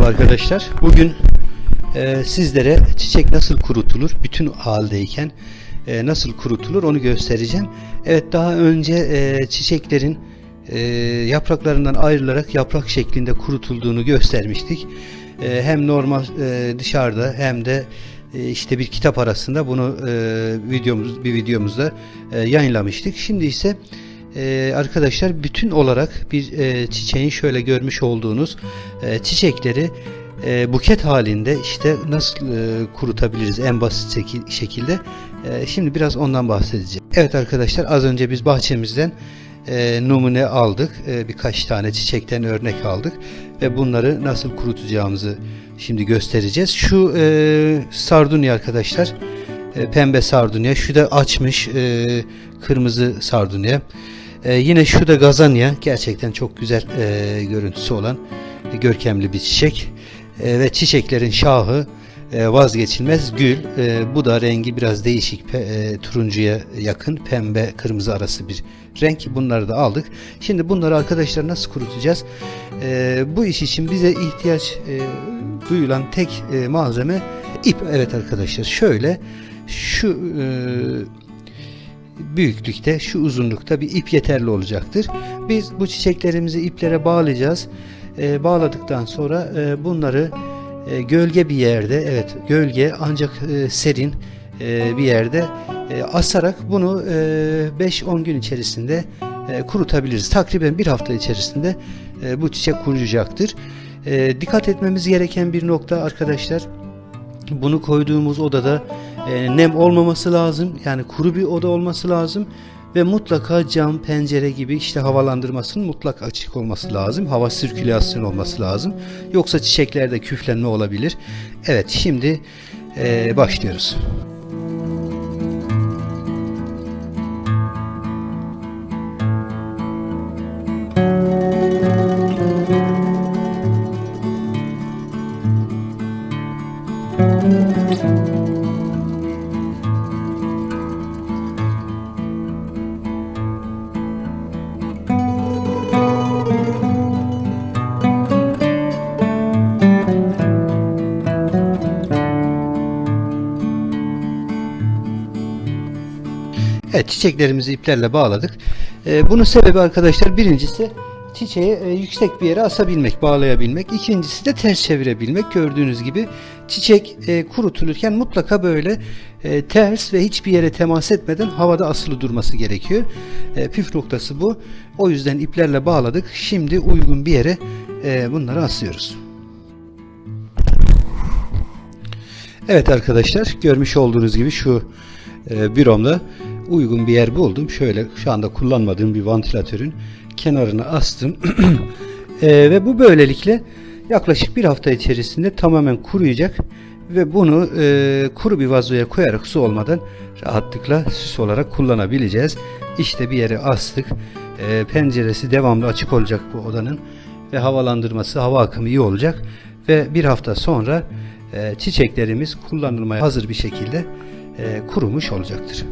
Merhaba arkadaşlar. Bugün e, sizlere çiçek nasıl kurutulur, bütün haldeyken e, nasıl kurutulur onu göstereceğim. Evet daha önce e, çiçeklerin e, yapraklarından ayrılarak yaprak şeklinde kurutulduğunu göstermiştik. E, hem normal e, dışarıda hem de e, işte bir kitap arasında bunu e, videomuz bir videomuzda e, yayınlamıştık. Şimdi ise e, arkadaşlar bütün olarak bir e, çiçeğin şöyle görmüş olduğunuz e, çiçekleri e, buket halinde işte nasıl e, kurutabiliriz en basit şekil- şekilde. E, şimdi biraz ondan bahsedeceğim. Evet arkadaşlar az önce biz bahçemizden e, numune aldık. E, birkaç tane çiçekten örnek aldık ve bunları nasıl kurutacağımızı şimdi göstereceğiz. Şu e, sardunya arkadaşlar e, pembe sardunya. Şu da açmış e, kırmızı sardunya. E, yine şu da gazanya. Gerçekten çok güzel e, görüntüsü olan e, görkemli bir çiçek. E, ve çiçeklerin şahı e, vazgeçilmez gül. E, bu da rengi biraz değişik. Pe- e, turuncuya yakın pembe kırmızı arası bir renk. Bunları da aldık. Şimdi bunları arkadaşlar nasıl kurutacağız? E, bu iş için bize ihtiyaç e, duyulan tek e, malzeme ip. Evet arkadaşlar şöyle şu e, büyüklükte, şu uzunlukta bir ip yeterli olacaktır. Biz bu çiçeklerimizi iplere bağlayacağız. E, bağladıktan sonra e, bunları e, gölge bir yerde, evet gölge ancak e, serin e, bir yerde e, asarak bunu e, 5-10 gün içerisinde e, kurutabiliriz. Takriben bir hafta içerisinde e, bu çiçek kuruyacaktır. E, dikkat etmemiz gereken bir nokta arkadaşlar bunu koyduğumuz odada e, nem olmaması lazım. Yani kuru bir oda olması lazım ve mutlaka cam, pencere gibi işte havalandırmasının mutlak açık olması lazım. Hava sirkülasyonu olması lazım. Yoksa çiçeklerde küflenme olabilir. Evet şimdi e, başlıyoruz. Evet çiçeklerimizi iplerle bağladık. Ee, bunun sebebi arkadaşlar birincisi çiçeği e, yüksek bir yere asabilmek, bağlayabilmek. İkincisi de ters çevirebilmek. Gördüğünüz gibi çiçek e, kurutulurken mutlaka böyle e, ters ve hiçbir yere temas etmeden havada asılı durması gerekiyor. E, püf noktası bu. O yüzden iplerle bağladık. Şimdi uygun bir yere e, bunları asıyoruz. Evet arkadaşlar görmüş olduğunuz gibi şu e, büromda uygun bir yer buldum. Şöyle şu anda kullanmadığım bir vantilatörün kenarına astım. E, ve bu böylelikle yaklaşık bir hafta içerisinde tamamen kuruyacak ve bunu e, kuru bir vazoya koyarak su olmadan rahatlıkla süs olarak kullanabileceğiz. İşte bir yere astık. E, penceresi devamlı açık olacak bu odanın ve havalandırması, hava akımı iyi olacak ve bir hafta sonra e, çiçeklerimiz kullanılmaya hazır bir şekilde e, kurumuş olacaktır.